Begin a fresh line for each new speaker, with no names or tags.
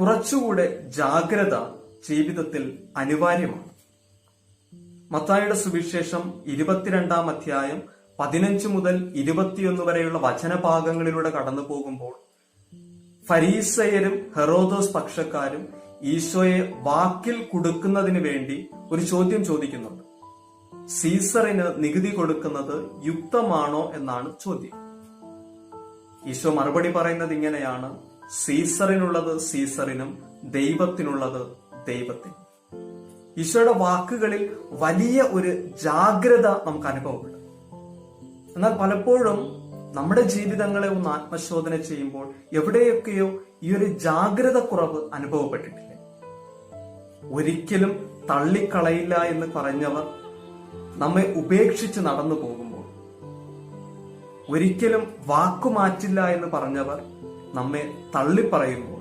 കുറച്ചുകൂടെ ജാഗ്രത ജീവിതത്തിൽ അനിവാര്യമാണ്. മത്തായുടെ സുവിശേഷം ഇരുപത്തിരണ്ടാം അധ്യായം പതിനഞ്ച് മുതൽ ഇരുപത്തിയൊന്ന് വരെയുള്ള വചനഭാഗങ്ങളിലൂടെ കടന്നു പോകുമ്പോൾ ഫരീസയരും ഹെറോദോസ് പക്ഷക്കാരും ഈശോയെ വാക്കിൽ കൊടുക്കുന്നതിന് വേണ്ടി ഒരു ചോദ്യം ചോദിക്കുന്നുണ്ട്. സീസറിന് നികുതി കൊടുക്കുന്നത് യുക്തമാണോ എന്നാണ് ചോദ്യം. ഈശോ മറുപടി പറയുന്നത് ഇങ്ങനെയാണ്. സീസറിനുള്ളത് സീസറിനും ദൈവത്തിനുള്ളത് ദൈവത്തിനും. ഈശോയുടെ വാക്കുകളിൽ വലിയ ഒരു ജാഗ്രത നമുക്ക് അനുഭവപ്പെടും. എന്നാൽ പലപ്പോഴും നമ്മുടെ ജീവിതങ്ങളെ ഒന്ന് ആത്മശോധന ചെയ്യുമ്പോൾ എവിടെയൊക്കെയോ ഈ ഒരു ജാഗ്രത കുറവ് അനുഭവപ്പെട്ടിട്ടില്ല. ഒരിക്കലും തള്ളിക്കളയില്ല എന്ന് പറഞ്ഞവർ നമ്മെ ഉപേക്ഷിച്ച് നടന്നു പോകുമ്പോൾ ഒരിക്കലും വാക്കുമാറ്റില്ല എന്ന് പറഞ്ഞവർ നമ്മെ തള്ളിപ്പറയുമ്പോൾ